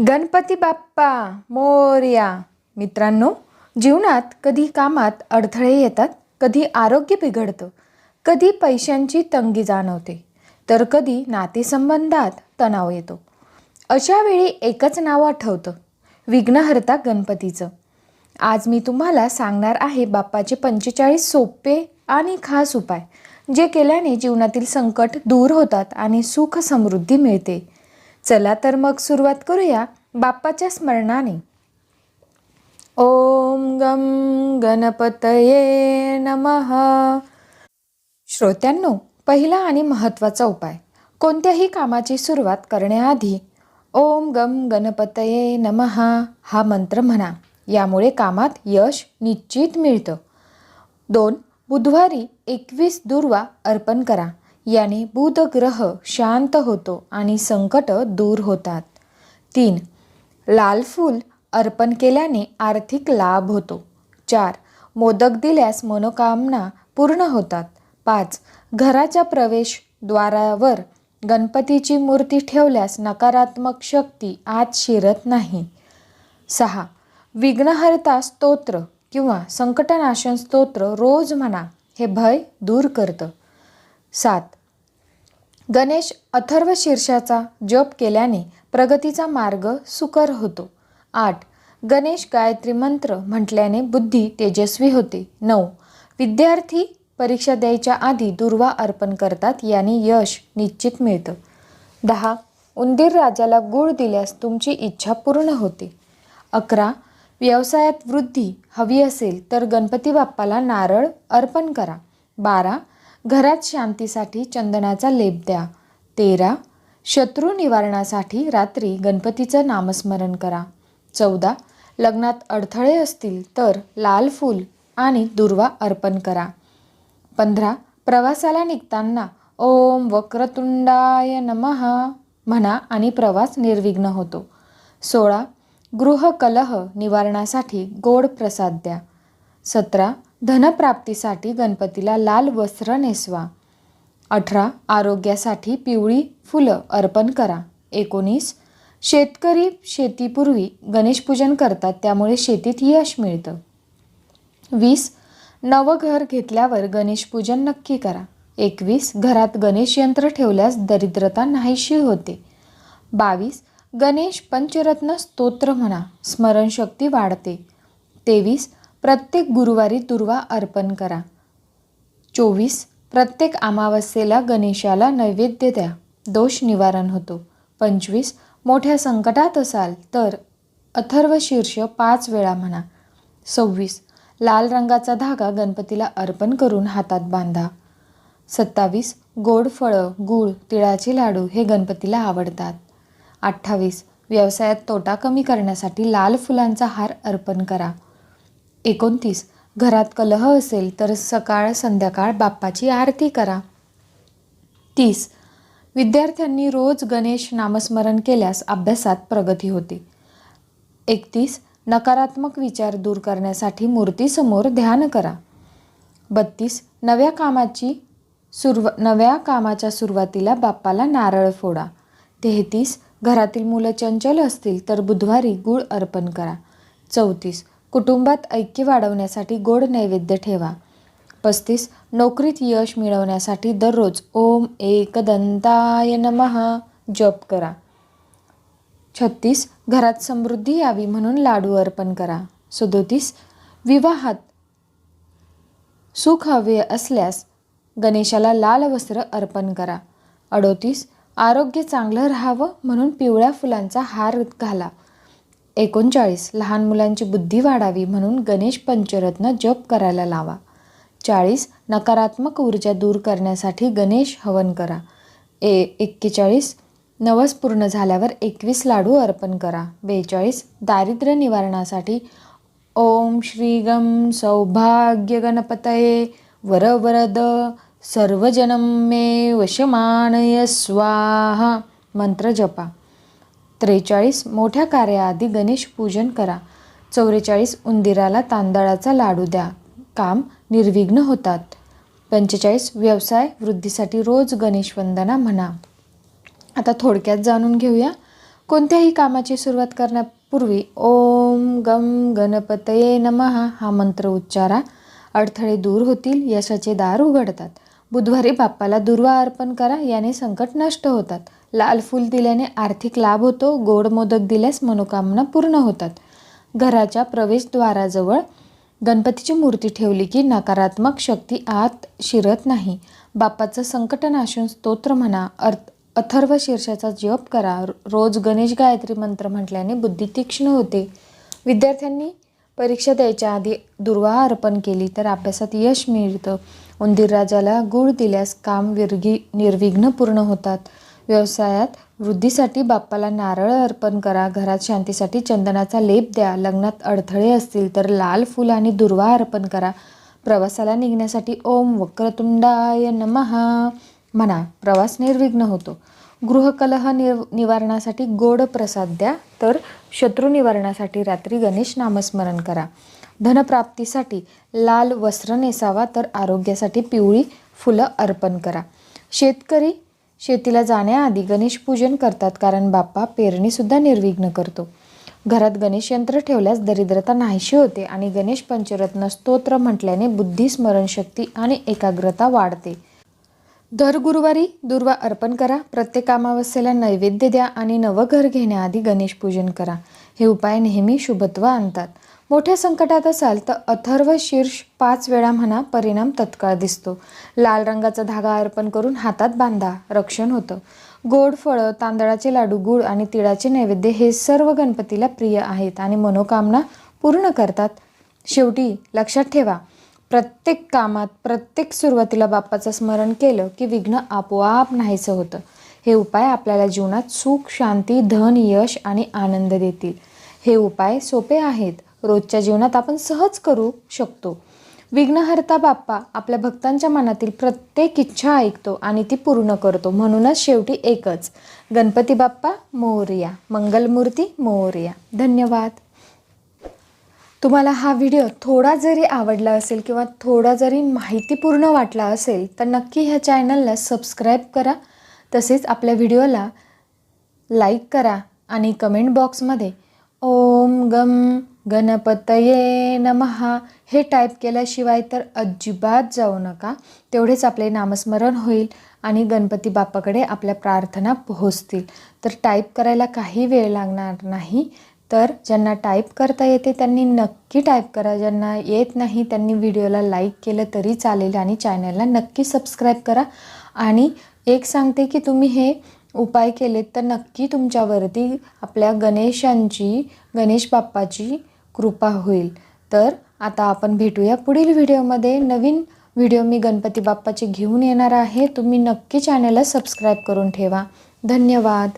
गणपती बाप्पा मोर्या. मित्रांनो जीवनात कधी कामात अडथळे येतात कधी आरोग्य बिघडतं कधी पैशांची तंगी जाणवते तर कधी नातेसंबंधात तणाव येतो. अशा वेळी एकच नाव आठवतं विघ्नहर्ता गणपतीचं. आज मी तुम्हाला सांगणार आहे बाप्पाचे पंचेचाळीस सोपे आणि खास उपाय जे केल्याने जीवनातील संकट दूर होतात आणि सुख समृद्धी मिळते. चला तर मग सुरुवात करूया बाप्पाच्या स्मरणाने. ओम गम गणपतये नमः. श्रोत्यांनो पहिला आणि महत्त्वाचा उपाय कोणत्याही कामाची सुरुवात करण्याआधी ओम गम गणपतये नमः हा मंत्र म्हणा. यामुळे कामात यश निश्चित मिळतं. दोन बुधवारी एकवीस दुर्वा अर्पण करा. याने बुधग्रह शांत होतो आणि संकट दूर होतात. तीन लाल फूल अर्पण केल्याने आर्थिक लाभ होतो. चार मोदक दिल्यास मनोकामना पूर्ण होतात. पाच घराच्या प्रवेशद्वारावर गणपतीची मूर्ती ठेवल्यास नकारात्मक शक्ती आत शिरत नाही. सहा विघ्नहर्ता स्तोत्र किंवा संकटनाशन स्तोत्र रोज म्हणा हे भय दूर करतं. सात गणेश अथर्व शीर्षाचा जप केल्याने प्रगतीचा मार्ग सुकर होतो. आठ. गणेश गायत्री मंत्र म्हटल्याने बुद्धी तेजस्वी होते. नऊ. विद्यार्थी परीक्षा द्यायच्या आधी दुर्वा अर्पण करतात याने यश निश्चित मिळतं. दहा. उंदीर राजाला गूळ दिल्यास तुमची इच्छा पूर्ण होते. अकरा. व्यवसायात वृद्धी हवी असेल तर गणपती बाप्पाला नारळ अर्पण करा. बारा. घरात शांतीसाठी चंदनाचा लेप द्या. तेरा. शत्रू निवारणासाठी रात्री गणपतीचं नामस्मरण करा. चौदा. लग्नात अडथळे असतील तर लाल फूल आणि दुर्वा अर्पण करा. पंधरा. प्रवासाला निघताना ओम वक्रतुंडाय नमः म्हणा आणि प्रवास निर्विघ्न होतो. सोळा. गृहकलह निवारणासाठी गोड प्रसाद द्या. सतरा. धनप्राप्तीसाठी गणपतीला लाल वस्त्र नेसवा. अठरा आरोग्यासाठी पिवळी फुलं अर्पण करा. एकोणीस शेतकरी शेतीपूर्वी गणेशपूजन करतात त्यामुळे शेतीत यश मिळतं. वीस नवं घर घेतल्यावर गणेशपूजन नक्की करा. एकवीस घरात गणेश यंत्र ठेवल्यास दरिद्रता नाहीशी होते. बावीस गणेश पंचरत्न स्तोत्र म्हणा. स्मरणशक्ती वाढते. तेवीस प्रत्येक गुरुवारी दुर्वा अर्पण करा. चोवीस प्रत्येक अमावस्येला गणेशाला नैवेद्य द्या. दोष निवारण होतो. पंचवीस मोठ्या संकटात असाल तर अथर्व शीर्ष पाच वेळा म्हणा. सव्वीस लाल रंगाचा धागा गणपतीला अर्पण करून हातात बांधा. सत्तावीस गोड फळं गूळ तिळाचे लाडू हे गणपतीला आवडतात. अठ्ठावीस व्यवसायात तोटा कमी करण्यासाठी लाल फुलांचा हार अर्पण करा. एकोणतीस. घरात कलह असेल तर सकाळ संध्याकाळ बाप्पाची आरती करा. तीस. विद्यार्थ्यांनी रोज गणेश नामस्मरण केल्यास अभ्यासात प्रगती होते. एकतीस. नकारात्मक विचार दूर करण्यासाठी मूर्तीसमोर ध्यान करा. बत्तीस. नव्या कामाची सुरव नव्या कामाच्या सुरुवातीला बाप्पाला नारळ फोडा. तेहतीस. घरातील मुलं चंचल असतील तर बुधवारी गूळ अर्पण करा. चौतीस. कुटुंबात ऐक्य वाढवण्यासाठी गोड नैवेद्य ठेवा. पस्तीस नोकरीत यश मिळवण्यासाठी दररोज ओम एकदंताय नमहा जप करा. छत्तीस घरात समृद्धी यावी म्हणून लाडू अर्पण करा. सदोतीस विवाहात सुख हवे असल्यास गणेशाला लाल वस्त्र अर्पण करा. अडोतीस आरोग्य चांगलं राहावं म्हणून पिवळ्या फुलांचा हार घाला. एकोणचाळीस लहान मुलांची बुद्धी वाढावी म्हणून गणेश पंचरत्न जप करायला लावा. चाळीस नकारात्मक ऊर्जा दूर करण्यासाठी गणेश हवन करा. ए एक्केचाळीस नवस पूर्ण झाल्यावर एकवीस लाडू अर्पण करा. बेचाळीस दारिद्र्य निवारणासाठी ओम श्री गम सौभाग्य गणपतये. वरवरद सर्वजनम मे वशमानय स्वाहा. मंत्र जपा. त्रेचाळीस मोठ्या कार्याआधी गणेश पूजन करा. चौवेचाळीस उंदिराला तांदळाचा लाडू द्या. काम निर्विघ्न होतात. पंचेचाळीस व्यवसाय वृद्धीसाठी रोज गणेश वंदना म्हणा. आता थोडक्यात जाणून घेऊया. कोणत्याही कामाची सुरुवात करण्यापूर्वी ओम गम गणपतये नमः हा मंत्र उच्चारा. अडथळे दूर होतील यशाचे दार उघडतात. बुधवारी बाप्पाला दुर्वा अर्पण करा याने संकट नष्ट होतात. लाल फूल दिल्याने आर्थिक लाभ होतो गोड मोदक दिल्यास मनोकामना पूर्ण होतात. घराच्या प्रवेशद्वाराजवळ गणपतीची मूर्ती ठेवली की नकारात्मक शक्ती आत शिरत नाही. बाप्पाचं संकटनाशून स्तोत्र म्हणा अर्थ अथर्व शीर्षाचा जप करा. रोज गणेश गायत्री मंत्र म्हटल्याने बुद्धी तीक्ष्ण होते. विद्यार्थ्यांनी परीक्षा द्यायच्या आधी दुर्वा अर्पण केली तर अभ्यासात यश मिळतं. उंदीर राजाला गुळ दिल्यास काम विरगी निर्विघ्न पूर्ण होतात. व्यवसायात वृद्धीसाठी बाप्पाला नारळ अर्पण करा घरात शांतीसाठी चंदनाचा लेप द्या लग्नात अडथळे असतील तर लाल फूल आणि दुर्वा अर्पण करा. प्रवासाला निघण्यासाठी ओम वक्रतुंडाय नमहा म्हणा प्रवास निर्विघ्न होतो. गृहकलह निव निवारणासाठी गोड प्रसाद द्या तर शत्रू निवारणासाठी रात्री गणेश नामस्मरण करा. धनप्राप्तीसाठी लाल वस्त्र नेसावा तर आरोग्यासाठी पिवळी फुलं अर्पण करा. शेतकरी शेतीला जाण्याआधी गणेश पूजन करतात कारण बाप्पा पेरणीसुद्धा निर्विघ्न करतो. घरात गणेश यंत्र ठेवल्यास दरिद्रता नाहीशी होते आणि गणेश पंचरत्न स्तोत्र म्हटल्याने बुद्धी स्मरणशक्ती आणि एकाग्रता वाढते. दर गुरुवारी दुर्वा अर्पण करा प्रत्येक अमावस्येला नैवेद्य द्या आणि नवं घर घेण्याआधी गणेश पूजन करा. हे उपाय नेहमी शुभत्व आणतात. मोठ्या संकटात असाल तर अथर्व शीर्ष पाच वेळा म्हणा परिणाम तत्काळ दिसतो. लाल रंगाचा धागा अर्पण करून हातात बांधा रक्षण होतं. गोड फळं तांदळाचे लाडू गुळ आणि तिळाचे नैवेद्य हे सर्व गणपतीला प्रिय आहेत आणि मनोकामना पूर्ण करतात. शेवटी लक्षात ठेवा प्रत्येक कामात प्रत्येक सुरुवातीला बाप्पाचं स्मरण केलं की विघ्न आपोआप नाहीसं होतं. हे उपाय आपल्याला जीवनात सुख शांती धन यश आणि आनंद देतील. हे उपाय सोपे आहेत. रोजच्या जीवनात आपण सहज करू शकतो. विघ्नहर्ता बाप्पा आपल्या भक्तांच्या मनातील प्रत्येक इच्छा ऐकतो आणि ती पूर्ण करतो. म्हणूनच शेवटी एकच गणपती बाप्पा मोरया मंगलमूर्ती मोरया. धन्यवाद. तुम्हाला हा व्हिडिओ थोडा जरी आवडला असेल किंवा थोडा जरी माहितीपूर्ण वाटला असेल तर नक्की ह्या चॅनलला सबस्क्राईब करा. तसेच आपल्या व्हिडिओला लाईक करा आणि कमेंट बॉक्समध्ये ओम गम गणपतये नमहा हे टाईप केल्याशिवाय तर अजिबात जाऊ नका. तेवढेच आपले नामस्मरण होईल आणि गणपती बाप्पाकडे आपल्या प्रार्थना पोहोचतील. तर टाईप करायला काही वेळ लागणार नाही. तर ज्यांना टाईप करता येते त्यांनी नक्की टाईप करा. ज्यांना येत नाही त्यांनी व्हिडिओला लाईक केलं तरी चालेल आणि चॅनलला नक्की सबस्क्राईब करा. आणि एक सांगते की तुम्ही हे उपाय केलेत तर नक्की तुमच्यावरती आपल्या गणेशांची गणेश बाप्पाची कृपा होईल. तर आता आपण भेटूया पुढील व्हिडिओमध्ये. नवीन व्हिडिओ मी गणपती बाप्पाचे घेऊन येणार आहे. तुम्ही नक्की चॅनलला सबस्क्राईब करून ठेवा. धन्यवाद.